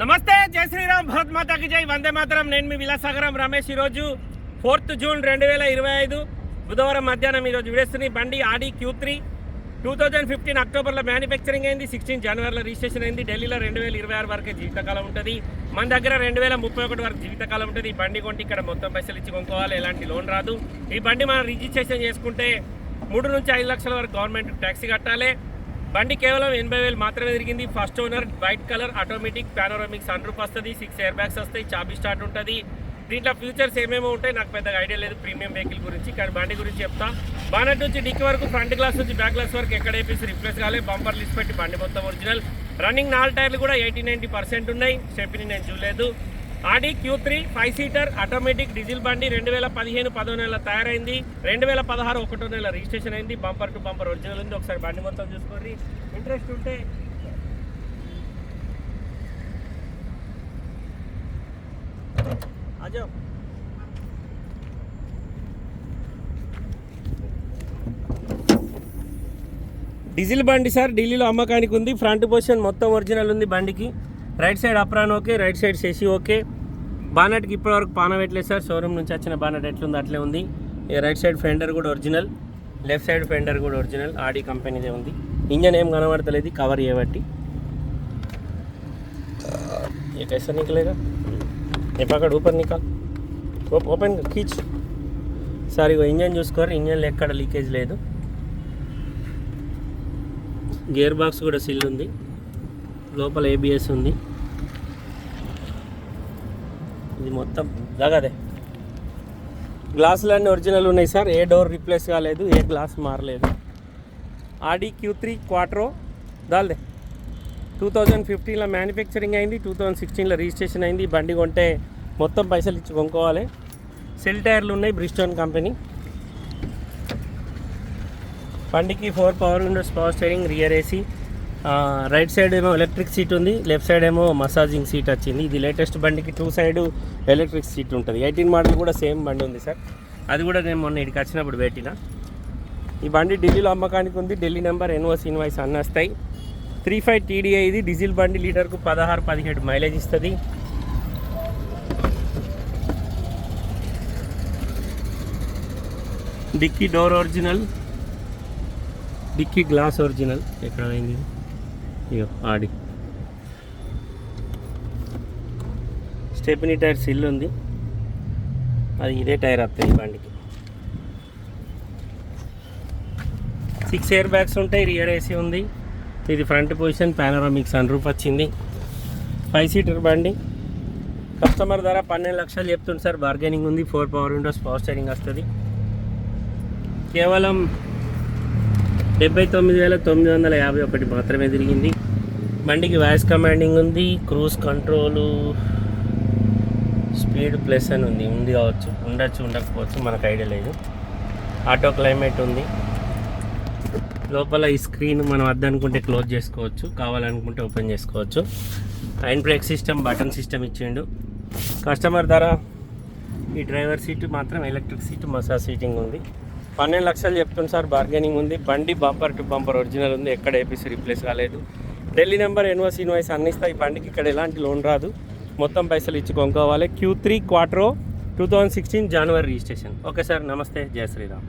నమస్తే జై శ్రీరామ్ భరత్ మాతాకి జై. వందే మాతరం. నేను మీ విలాసాగరం రమేష్ ఈరోజు ఫోర్త్ జూన్ రెండు వేల ఇరవై ఐదు బుధవారం మధ్యాహ్నం ఈరోజు విడేస్తుంది బండి Audi Q three. Two thousand fifteen అక్టోబర్లో మ్యానుఫ్యాక్చరింగ్ అయింది సిక్స్టీన్ జనవరిలో రిజిస్ట్రేషన్ అయింది ఢిల్లీలో రెండు వేల ఇరవై ఆరు వరకు జీవితకాలం ఉంటుంది. మన దగ్గర రెండు వేల ముప్పై ఒకటి వరకు జీవితకాలం ఉంటుంది. ఈ బండి కొంటే ఇక్కడ మొత్తం పైసలు ఇచ్చి కొనుక్కోవాలి ఎలాంటి లోన్ రాదు. ఈ బండి మనం రిజిస్ట్రేషన్ చేసుకుంటే మూడు నుంచి ఐదు లక్షల వరకు గవర్నమెంట్ ట్యాక్సీ కట్టాలి. బండి కేవలం ఎనభై వేలు మాత్రమే తిరిగింది. First owner white colour automatic panoramic sunroof వస్తుంది సిక్స్ ఎయిర్ బ్యాగ్స్ వస్తాయి చాబీ స్టార్ట్ ఉంటుంది. దీంట్లో ఫీచర్స్ ఏమేమో ఉంటాయి? నాకు పెద్దగా ఐడియా లేదు ప్రీమియం వెహికల్ గురించి కానీ బండి గురించి చెప్తా. బానట్ నుంచి డిక్కి వరకు ఫ్రంట్ గ్లాస్ నుంచి బ్యాక్ గ్లాస్ వరకు ఎక్కడ వేపేసి రిప్లేస్ కాలేదు బంపర్ లిస్ట్ పెట్టి బండి మొత్తం ఒరిజినల్ రన్నింగ్ నాలుగు టైర్లు కూడా ఎయిటీ నైంటీ పర్సెంట్ ఉన్నాయి. స్టెప్ని నేను చూడలేదు. Audi Q three five seater automatic diesel బండి రెండు వేల పదిహేను పదో నెల తయారైంది. రెండు వేల పదహారు ఒకటో నెల రిజిస్ట్రేషన్ అయింది. బంపర్ టు బంపర్ ఒరిజినల్ ఉంది. ఒకసారి బండి మొత్తం చూసుకోండి ఇంట్రెస్ట్ ఉంటే అజో. డీజిల్ బండి సార్ ఢిల్లీలో అమ్మకానికి ఉంది. ఫ్రంట్ పొజిషన్ మొత్తం ఒరిజినల్ ఉంది బండికి. right side apron okay right side Shashi okay బానట్కి ఇప్పటివరకు పాన పెట్టలేదు సార్ షోరూమ్ నుంచి వచ్చిన బానట్ ఎట్లుంది అట్లే ఉంది ఈ రైట్ సైడ్ ఫెండర్ కూడా ఒరిజినల్ లెఫ్ట్ సైడ్ ఫెండర్ కూడా ఒరిజినల్ ఆడి కంపెనీదే ఉంది ఇంజన్ ఏం కనబడతలేదు కవర్ చేయబట్టి ये कैसा निकलेगा ये पकड़ ऊपर निकाल ఓ- ఓపెన్ కీచ్ సార్ ఇగో ఇంజన్ చూసుకోరు ఇంజన్లో ఎక్కడ లీకేజ్ లేదు గేర్ బాక్స్ కూడా సిల్ ఉంది లోపల ఏబిఎస్ ఉంది. ఇది మొత్తం దగదే గ్లాసులన్నీ ఒరిజినల్ ఉన్నాయి సార్. ఏ డోర్ రిప్లేస్ కాలేదు ఏ గ్లాస్ మారలేదు. ఆడి క్యూ త్రీ క్వార్ట్రో దాల్దే. టూ థౌజండ్ ఫిఫ్టీన్లో మ్యానుఫ్యాక్చరింగ్ అయింది టూ థౌజండ్ సిక్స్టీన్లో రిజిస్ట్రేషన్ అయింది. బండి కొంటే మొత్తం పైసలు ఇచ్చి కొనుక్కోవాలి. సెల్ టైర్లు ఉన్నాయి బ్రిస్టోన్ కంపెనీ. బండికి four power windows power steering rear AC. Right side ఏమో ఎలక్ట్రిక్ సీట్ ఉంది లెఫ్ట్ సైడ్ ఏమో మసాజింగ్ సీట్ వచ్చింది. ఇది లేటెస్ట్ బండికి టూ సైడ్ ఎలక్ట్రిక్ సీట్ ఉంటుంది. ఎయిటీన్ మోడల్ కూడా సేమ్ బండి ఉంది సార్. అది కూడా నేను మొన్న ఇక్కడికి వచ్చినప్పుడు పెట్టిన. ఈ బండి ఢిల్లీలో అమ్మకానికి ఉంది ఢిల్లీ నెంబర్ ఎన్ఓస్ ఇన్వాయిస్ అన్నీ వస్తాయి త్రీ ఫైవ్ టీడీఐ ఇది డీజిల్ బండి లీటర్కు పదహారు పదిహేడు మైలేజ్ ఇస్తుంది. Dicky door original dicky glass original. ఎక్కడ అయింది ఇగో ఆడి. స్టెప్నీ టైర్ సిల్ ఉంది. అది ఇదే టైర్ వస్తుంది బండికి. సిక్స్ ఇయర్ బ్యాగ్స్ ఉంటాయి రియర్ ఏసీ ఉంది. ఇది front position panoramic sunroof వచ్చింది. ఫైవ్ సీటర్ బండి. కస్టమర్ ధర పన్నెండు లక్షలు చెప్తుంది సార్. బార్గెనింగ్ ఉంది four power windows power steering వస్తుంది. కేవలం డెబ్బై తొమ్మిది వేల తొమ్మిది వందల యాభై ఒకటి మాత్రమే తిరిగింది. బండికి వాయిస్ కమాండింగ్ ఉంది క్రూజ్ కంట్రోలు స్పీడ్ ప్లస్ అని ఉంది. ఉంది కావచ్చు ఉండొచ్చు ఉండకపోవచ్చు మనకు ఐడియా లేదు. ఆటో క్లైమేట్ ఉంది. లోపల ఈ స్క్రీన్ మనం వద్దనుకుంటే క్లోజ్ చేసుకోవచ్చు కావాలనుకుంటే ఓపెన్ చేసుకోవచ్చు. Hand brake system button system ఇచ్చిండు. కస్టమర్ ధర ఈ డ్రైవర్ సీటు మాత్రం ఎలక్ట్రిక్ సీటు మసాజ్ సీటింగ్ ఉంది. పన్నెండు లక్షలు చెప్తుంది సార్ బార్గెనింగ్ ఉంది. బండి బంపర్ టు బంపర్ ఒరిజినల్ ఉంది. ఎక్కడ ఏపీసీ రీప్లేస్ కాలేదు. ఢిల్లీ నెంబర్ ఎన్ఓసి ఇన్వాయిస్ అందిస్తా. ఈ బండికి ఇక్కడ ఎలాంటి లోన్ రాదు. మొత్తం పైసలు ఇచ్చి కొనుక్కోవాలి. Q three quattro two thousand sixteen జనవరి రిజిస్ట్రేషన్ ఓకే సార్ నమస్తే. జయ శ్రీరామ్.